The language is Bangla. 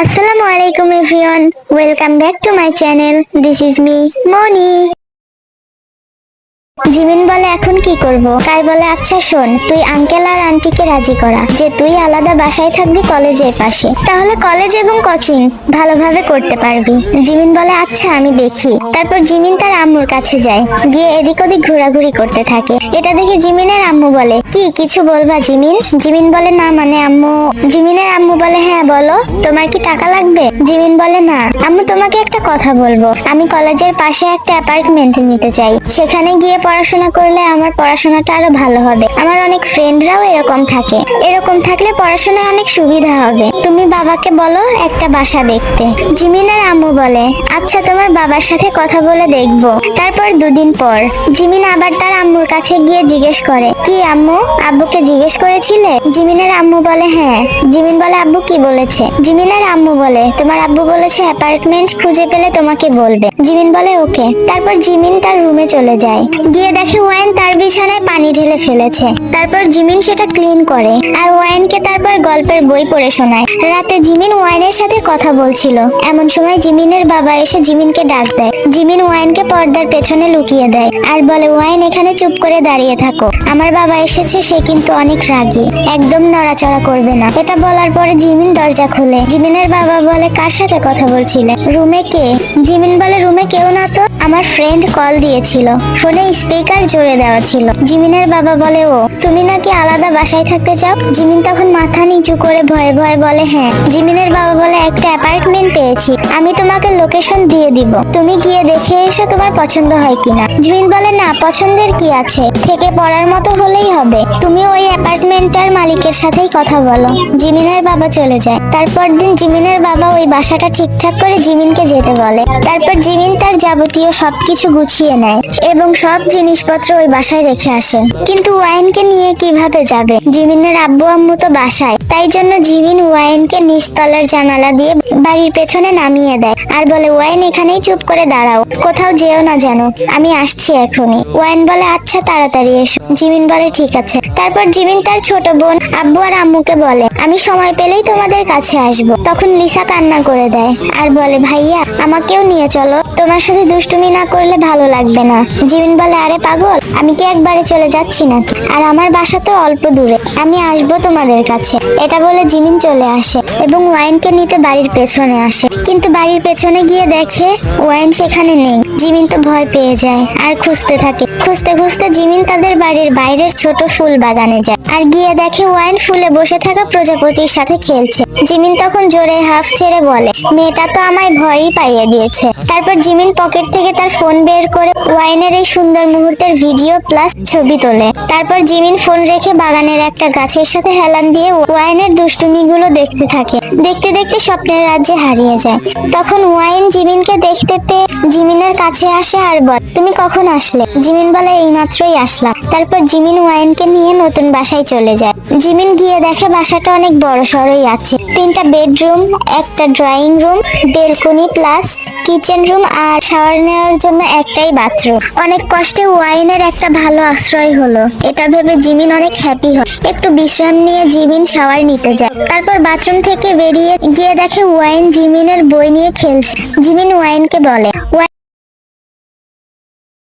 আসসালামু আলাইকুম everyone welcome back to my channel this is me Moni Jimin বলে এখন কি করব? কাই বলে আচ্ছা শোন, তুই আঙ্কেল আর আন্টিকে রাজি করা, যে তুই আলাদা বাসায় থাকবি কলেজের পাশে। তাহলে কলেজ এবং কোচিং ভালোভাবে করতে পারবি। জিমিন বলে আচ্ছা আমি দেখি। তারপর জিমিন তার আম্মুর কাছে যায়। গিয়ে এদিক ওদিক ঘোরাঘুরি করতে থাকে। এটা দেখে জিমিনের আম্মু বলে, কি, কিছু বলবা জিমিন? জিমিন বলে, না মানে আম্মু জিমিনের আম্মু বলে হ্যাঁ বলো, তোমার কি টাকা লাগবে? জিমিন বলে, না, আম্মু, তোমাকে একটা কথা বলব। আমি কলেজের পাশে একটা অ্যাপার্টমেন্ট নিতে চাই। সেখানে গিয়ে পড়াশোনা করলে আমার পড়াশোনাটা আরও ভালো হবে। আমার অনেক ফ্রেন্ডরাও এরকম থাকে। এরকম থাকলে পড়াশোনায় অনেক সুবিধা হবে। তুমি বাবাকে বলো একটা বাসা দেখতে। জিমিনের আম্মু বলে আচ্ছা তোমার বাবার সাথে কথা বলে দেখব। তারপর দুদিন পর, জিমিন আবার তার আম্মুর কাছে গিয়ে জিজ্ঞেস করে, কি আম্মু, আব্বুকে জিজ্ঞেস করেছিলে? জিমিনের আম্মু বলে হ্যাঁ। জিমিন বলে, আব্বু কি বলেছে? জিমিনের আম্মু বলে, তোমার আব্বু বলেছে অ্যাপার্টমেন্ট খুঁজে পেলে তোমাকে বলবে। জিমিন বলে, ওকে। তারপর জিমিন তার রুমে চলে যায়। গিয়ে দেখে ওয়াইন তার বিছানায় পানি ঢেলে ফেলেছে। তারপর জিমিন সেটা ক্লিন করে আর ওয়াইনকে তারপর গল্পের বই পড়ে শোনায়। রাতে জিমিন ওয়াইনের সাথে কথা বলছিল। এমন সময় জিমিনের বাবা এসে জিমিনকে ডাক দেয়। জিমিন ওয়াইনকে পর্দার পেছনে লুকিয়ে দেয় আর বলে, ওয়াইন, এখানে চুপ করে দাঁড়িয়ে থাকো। আমার বাবা এসেছে, সে কিন্তু অনেক রাগী। একদম নড়াচড়া করবে না। এটা বলার পরে জিমিন দরজা খুলে। জিমিনের বাবা বলে, কার সাথে কথা বলছিলে? রুমে কে? জিমিন বলে, রুমে কেউ না তো? আমার ফ্রেন্ড কল দিয়েছিল। ফোনে স্পিকার জোরে দেওয়া ছিল। জিমিনের বাবা বলে, ও, তুমি নাকি আলাদা বাসায় থাকতে চাও? জিমিন তখন মাথা নিচু করে ভয়ে ভয়ে বলে হ্যাঁ। জিমিনের বাবা বলে, একটা অ্যাপার্টমেন্ট পেয়েছি। আমি তোমাকে লোকেশন দিয়ে দিব। তুমি গিয়ে দেখে এসো তোমার পছন্দ হয় কিনা। জিমিন বলে, না, পছন্দের কি আছে? থেকে পড়ার মতো হলেই হবে। তুমি ওই অ্যাপার্টমেন্টটার মালিকের সাথেই কথা বলো। জিমিনের বাবা চলে যায়। তারপর দিন জিমিনের বাবা ওই বাসাটা ঠিকঠাক করে জিমিনকে যেতে বলে। তারপর জিমিন তার যাবতীয় সবকিছু গুছিয়ে নেয় এবং সব জিনিসপত্র ওই বাসায় রেখে আসে। কিন্তু ওয়াইনকে নিয়ে কীভাবে যাবে? জিমিনের আব্বু আম্মু তো বাসায়। তাই জন্য জিমিন ওয়াইনকে নিচতলার জানালা দিয়ে বাড়ির পেছনে নামিয়ে দেয়। আর বলে, ওয়াইন, এখানেই চুপ করে দাঁড়াও। কোথাও যেও না যেন। আমি আসছি এখনই। ওয়াইন বলে আচ্ছা তাড়াতাড়ি এসো। জিমিন বলে, ঠিক আছে। তারপর জিমিন তার ছোট বোন, আব্বু আর আম্মুকে বলে, আমি সময় পেলেই তোমাদের কাছে আসব। তখন লিসা কান্না করে দেয় আর বলে, ভাইয়া, আমাকেও নিয়ে চলো। তোমার সাথে দুষ্টুমি না করলে ভালো লাগবে না। জিমিন বলে, আরে পাগল আমি কি একবারে চলে যাচ্ছি নাকি? আর আমার বাসা তো অল্প দূরে। আমি আসব তোমাদের কাছে। এটা বলে জিমিন চলে আসে এবং ওয়াইনকে নিতে বাড়ির পেছনে আসে। কিন্তু বাড়ির পেছনে গিয়ে দেখে ওয়াইন সেখানে নেই। জিমিন তো ভয় পেয়ে যায় আর খুঁজতে থাকে। খুঁজতে খুঁজতে জিমিন তাদের বাড়ির বাইরের ছোট ফুল বাগানে যায়। আর গিয়ে দেখে ওয়াইন ফুলে বসে থাকা প্রজাপতির সাথে খেলছে। জিমিন তখন জোরে হাফ ছেড়ে বলে, মেয়েটা তো আমায় ভয়ই পাইয়ে দিয়েছে। তারপর জিমিন পকেট থেকে তার ফোন বের করে ওয়াইনের এই সুন্দর মুহূর্তের ভিডিও প্লাস ছবি তোলে। তারপর জিমিন ফোন রেখে বাগানের একটা গাছের সাথে হেলান দিয়ে ওয়াইনের দুষ্টুমিগুলো দেখতে থাকে। দেখতে দেখতে স্বপ্নের রাজ্যে হারিয়ে যায়। তখন ওয়াইন জিমিনকে দেখতে পেয়ে জিমিনের কাছে আসে আর বল, তুমি কখন আসলে? জিমিন বলে, এইমাত্রই আসলাম। তারপর জিমিন ওয়াইনকে নিয়ে নতুন বাসায় চলে যায়। জিমিন গিয়ে দেখে বাসাটা অনেক বড় সড়ই আছে। তিনটা বেডরুম একটা drawing room balcony plus kitchen room আর শাওয়ার নেওয়ার জন্য একটাই বাথরুম। অনেক কষ্টে ওয়াইনের একটা ভালো আশ্রয় হলো। এটা ভেবে জিমিন অনেক হ্যাপি হয়। একটু বিশ্রাম নিয়ে জিমিন শাওয়ার নিতে যায়। তারপর বাথরুম থেকে বেরিয়ে গিয়ে দেখে ওয়াইন জিমিনের বই নিয়ে খেলছে। জিমিন ওয়াইনকে বলে "ওয়াইন,